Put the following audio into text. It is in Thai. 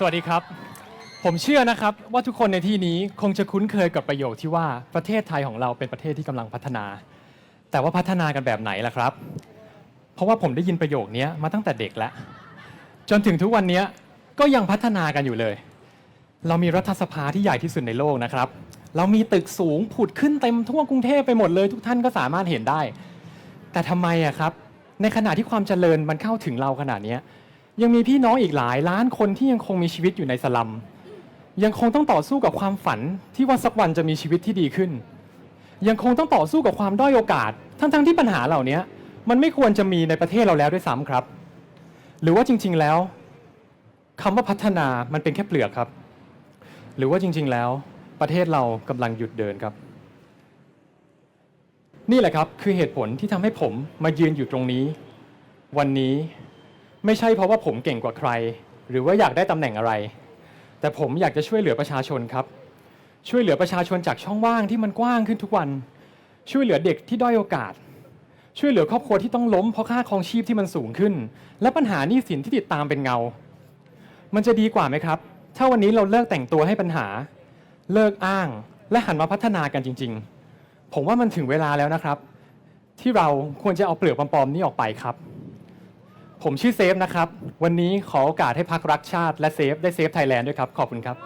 สวัสดีครับ ผมเชื่อนะครับว่าทุกคนในที่นี้คงจะคุ้นเคยกับประโยคที่ว่าประเทศไทยของเราเป็นประเทศที่กำลังพัฒนา แต่ว่าพัฒนากันแบบไหนล่ะครับ เพราะว่าผมได้ยินประโยคนี้มาตั้งแต่เด็กแล้ว จนถึงทุกวันนี้ก็ยังพัฒนากันอยู่เลย เรามีรัฐสภาที่ใหญ่ที่สุดในโลกนะครับ เรามีตึกสูงผุดขึ้นเต็มทั่วกรุงเทพไปหมดเลย ทุกท่านก็สามารถเห็นได้ แต่ทำไมอะครับ ในขณะที่ความเจริญมันเข้าถึงเราขนาดนี้ ยังมีพี่น้องอีกหลายล้านคนที่ยังคงมีชีวิตอยู่ในสลัม ยังคงต้องต่อสู้กับความฝันที่ว่าสักวันจะมีชีวิตที่ดีขึ้น ยังคงต้องต่อสู้กับความด้อยโอกาส ทั้งๆที่ปัญหาเหล่านี้มันไม่ควรจะมีในประเทศเราแล้วด้วยซ้ำครับ หรือว่าจริง ๆแล้วคำว่าพัฒนามันเป็นแค่เปลือกครับ หรือว่าจริง ๆ แล้วประเทศเรากำลังหยุดเดินครับ นี่แหละครับคือเหตุผลที่ทำให้ผมมายืนอยู่ตรงนี้ วันนี้ ไม่ใช่เพราะว่าผมเก่งกว่าใคร หรือว่าอยากได้ตำแหน่งอะไร แต่ผมอยากจะช่วยเหลือประชาชนครับ ช่วยเหลือประชาชนจากช่องว่างที่มันกว้างขึ้นทุกวัน ช่วยเหลือเด็กที่ด้อยโอกาส ช่วยเหลือครอบครัวที่ต้องล้มเพราะค่าครองชีพที่มันสูงขึ้น และปัญหาหนี้สินที่ติดตามเป็นเงา มันจะดีกว่าไหมครับ ถ้าวันนี้เราเลิกแต่งตัวให้ปัญหา เลิกอ้าง และหันมาพัฒนากันจริง ๆ ผมว่ามันถึงเวลาแล้วนะครับ ที่เราควรจะเอาเปลือกปลอมๆนี้ออกไปครับ ผมชื่อเซฟนะครับ วันนี้ขอโอกาสให้พักรักชาติและเซฟได้เซฟไทยแลนด์ด้วยครับ ขอบคุณครับ